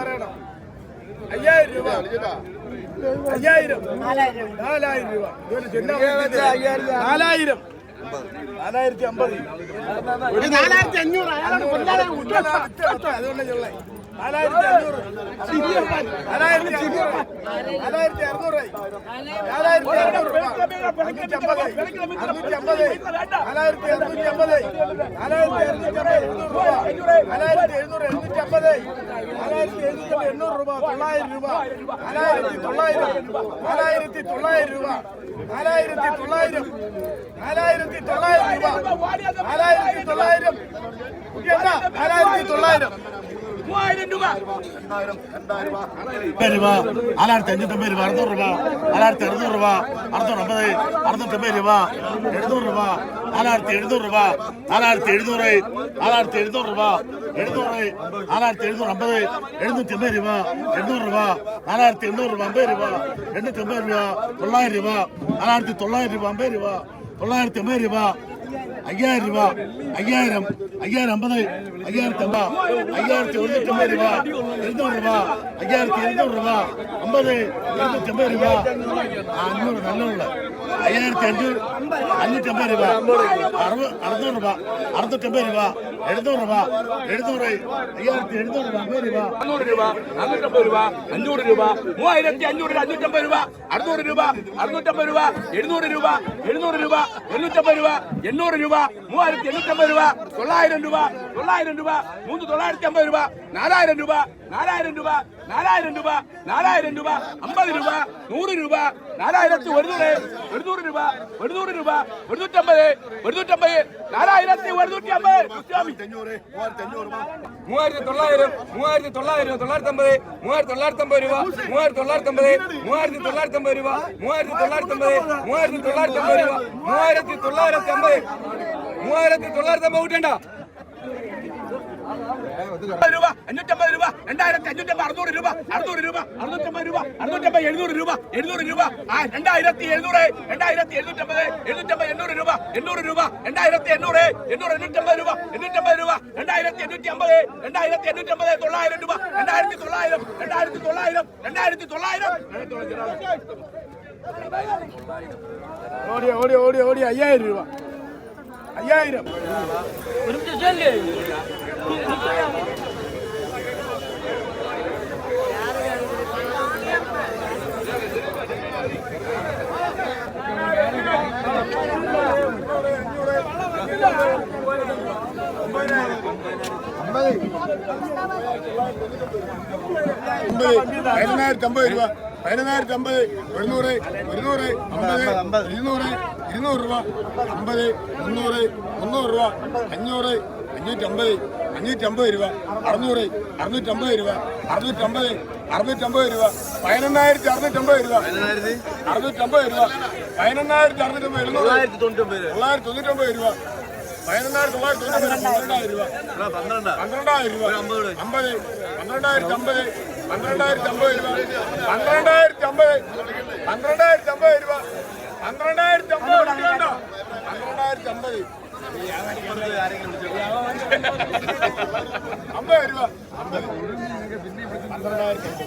പറയണം. അയ്യായിരം രൂപ. അയ്യായിരം. നാലായിരം. രൂപ. നാലായിരം നാലായിരത്തി അമ്പത് നാലായിരത്തി അഞ്ഞൂറ് അതുകൊണ്ട് ചൊല്ലേ നാലായിരത്തി അഞ്ഞൂറ്. നാലായിരത്തി അഞ്ഞൂറ് നാലായിരത്തി അറുന്നൂറായി നാലായിരത്തി അറുന്നൂറ് അഞ്ഞൂറ്റി അമ്പതായി അറുന്നൂറ്റി അമ്പതായി നാലായിരത്തി അറുന്നൂറ്റി അമ്പതായി നാലായിരത്തി അറുന്നൂറ്റി അമ്പത് എഴുന്നൂറ് രൂപ. നാലായിരത്തി എഴുന്നൂറ് നാലായിരത്തി എഴുന്നൂറ്റി എണ്ണൂറ് രൂപ തൊള്ളായിരം രൂപ. നാലായിരത്തി തൊള്ളായിരം. നാലായിരത്തി തൊള്ളായിരം രൂപ. നാലായിരത്തി തൊള്ളായിരം. നാലായിരത്തി തൊള്ളായിരം രൂപ. നാലായിരത്തി തൊള്ളായിരം. നാലായിരത്തി തൊള്ളായിരം. രൂപ. നാലായിരത്തി അഞ്ഞൂറ്റമ്പത് രൂപ അറുന്നൂറ് രൂപ നാലായിരത്തി അറുന്നൂറ് രൂപ അറുന്നൂറ്റമ്പത് അറുന്നൂറ്റമ്പത് രൂപ എഴുന്നൂറ് രൂപ നാലായിരത്തി എഴുന്നൂറ് രൂപ നാലായിരത്തി എഴുന്നൂറ് നാലായിരത്തി എഴുന്നൂറ് രൂപ എഴുന്നൂറ് നാലായിരത്തി എഴുന്നൂറ് അമ്പത് എഴുന്നൂറ്റി അമ്പത് രൂപ എണ്ണൂറ് രൂപ നാലായിരത്തി എണ്ണൂറ് രൂപ അമ്പത് രൂപ എണ്ണൂറ്റി അമ്പത് രൂപ തൊള്ളായിരം രൂപ നാലായിരത്തി തൊള്ളായിരം രൂപ അമ്പത് രൂപ തൊള്ളായിരത്തി അമ്പത് രൂപ അയ്യായിരം രൂപ അയ്യായിരം അയ്യായിരം അമ്പത് അയ്യായിരത്തി അമ്പത് അയ്യായിരത്തി ഒരുന്നൂറ്റമ്പത് രൂപ എഴുന്നൂറ് രൂപ അയ്യായിരത്തി എഴുന്നൂറ് രൂപ അമ്പത് എഴുന്നൂറ്റമ്പത് രൂപ ആ, അഞ്ഞൂറ് നല്ലുള്ള അയ്യായിരത്തി അഞ്ഞൂറ് അഞ്ഞൂറ്റമ്പത് രൂപ അറുപത് അറുന്നൂറ് രൂപ അറുന്നൂറ്റമ്പത് രൂപ എഴുന്നൂറ് രൂപ. എഴുന്നൂറ്. അയ്യായിരത്തി എഴുന്നൂറ് രൂപ. അമ്പത് രൂപ. അഞ്ഞൂറ് രൂപ അറുന്നൂറ്റമ്പത് രൂപ അഞ്ഞൂറ് രൂപ മൂവായിരത്തി അഞ്ഞൂറ് അഞ്ഞൂറ്റമ്പത് രൂപ അറുന്നൂറ് രൂപ അറുന്നൂറ്റമ്പത് രൂപ എഴുന്നൂറ് രൂപ എഴുന്നൂറ് രൂപ എണ്ണൂറ്റമ്പത് രൂപ എണ്ണൂറ് രൂപ മൂവായിരത്തി എണ്ണൂറ്റമ്പത് രൂപ തൊള്ളായിരം രൂപ തൊള്ളായിരം രൂപ മൂന്ന് തൊള്ളായിരത്തി അമ്പത് രൂപ നാലായിരം രൂപ നാലായിരം രൂപ നാലായിരം രൂപ നാലായിരം രൂപ അമ്പത് രൂപ നൂറ് രൂപ നാലായിരത്തി ഒരുന്നൂറ് ഒരുന്നൂറ് രൂപ ഒരുന്നൂറ് രൂപ ഒരുന്നൂറ്റമ്പത് ഒരുന്നൂറ്റമ്പത് നാലായിരത്തി ഒരുന്നൂറ്റി അമ്പത് മൂവായിരത്തി തൊള്ളായിരം മൂവായിരത്തി തൊള്ളായിരം തൊള്ളായിരത്തി അമ്പത് മൂവായിരത്തി തൊള്ളായിരത്തി അമ്പത് രൂപ മൂവായിരത്തി തൊള്ളായിരത്തി അമ്പത് മൂവായിരത്തി തൊള്ളായിരത്തി അമ്പത് രൂപ മൂവായിരത്തി തൊള്ളായിരത്തി അമ്പത് മൂവായിരത്തി തൊള്ളായിരത്തി അമ്പത് രൂപ മൂവായിരത്തി തൊള്ളായിരത്തി അമ്പത് മൂവായിരത്തി തൊള്ളായിരത്തി അമ്പത് കൂട്ടണ്ട രൂപ അഞ്ഞൂറ്റമ്പത് രൂപ രണ്ടായിരത്തി അഞ്ഞൂറ്റമ്പത് അറുന്നൂറ് രൂപ അറുന്നൂറ് രൂപ അറുന്നൂറ്റമ്പത് രൂപ അറുന്നൂറ്റമ്പത് എഴുന്നൂറ് രൂപ എഴുന്നൂറ് രൂപ ആ രണ്ടായിരത്തി എഴുന്നൂറ് രണ്ടായിരത്തി എഴുന്നൂറ്റമ്പത് എഴുന്നൂറ്റമ്പത് എണ്ണൂറ് രൂപ എണ്ണൂറ് രൂപ രണ്ടായിരത്തി എണ്ണൂറ് എണ്ണൂറ് എണ്ണൂറ്റമ്പത് രൂപ എണ്ണൂറ്റമ്പത് രൂപ രണ്ടായിരത്തി എണ്ണൂറ്റി അമ്പത് രണ്ടായിരത്തി എണ്ണൂറ്റമ്പത് തൊള്ളായിരം രൂപ രണ്ടായിരത്തി തൊള്ളായിരം രണ്ടായിരത്തി തൊള്ളായിരം രണ്ടായിരത്തി തൊള്ളായിരം. ഓടി ഓടി ഓടി ഓടി അയ്യായിരം രൂപ. അയ്യായിരം. പതിനായിരത്തി അമ്പത്. രൂപ. പതിനായിരത്തി അമ്പത്. എഴുന്നൂറ് ഒരുന്നൂറ്. അമ്പത്. ഇരുന്നൂറ്. ഇരുന്നൂറ് രൂപ അമ്പത് മുന്നൂറ് മുന്നൂറ് രൂപ അഞ്ഞൂറ് അഞ്ഞൂറ്റമ്പത് അഞ്ഞൂറ്റമ്പത് രൂപ അറുന്നൂറ് അറുന്നൂറ്റമ്പത് രൂപ അറുന്നൂറ്റമ്പത് അറുന്നൂറ്റമ്പത് രൂപ പതിനെണ്ണായിരത്തി അറുന്നൂറ്റമ്പത് രൂപ. അറുന്നൂറ്റമ്പത് രൂപ. പതിനെണ്ണായിരത്തി അറുന്നൂറ്റമ്പത് തൊള്ളായിരത്തി തൊണ്ണൂറ്റമ്പത് രൂപ. പതിനെണ്ണായിരത്തി തൊള്ളായിരത്തി തൊണ്ണൂറ്റമ്പത് രൂപ. പന്ത്രണ്ടായിരം രൂപ. അമ്പത് പന്ത്രണ്ടായിരത്തി അമ്പത് പന്ത്രണ്ടായിരത്തി അമ്പത് രൂപ. പന്ത്രണ്ടായിരത്തി അമ്പത് പന്ത്രണ്ടായിരത്തി അമ്പത് രൂപ. പന്ത്രണ്ടായിരത്തി അമ്പത് അമ്പത് അമ്പത് രൂപ അമ്പത് പന്ത്രണ്ടായിരത്തി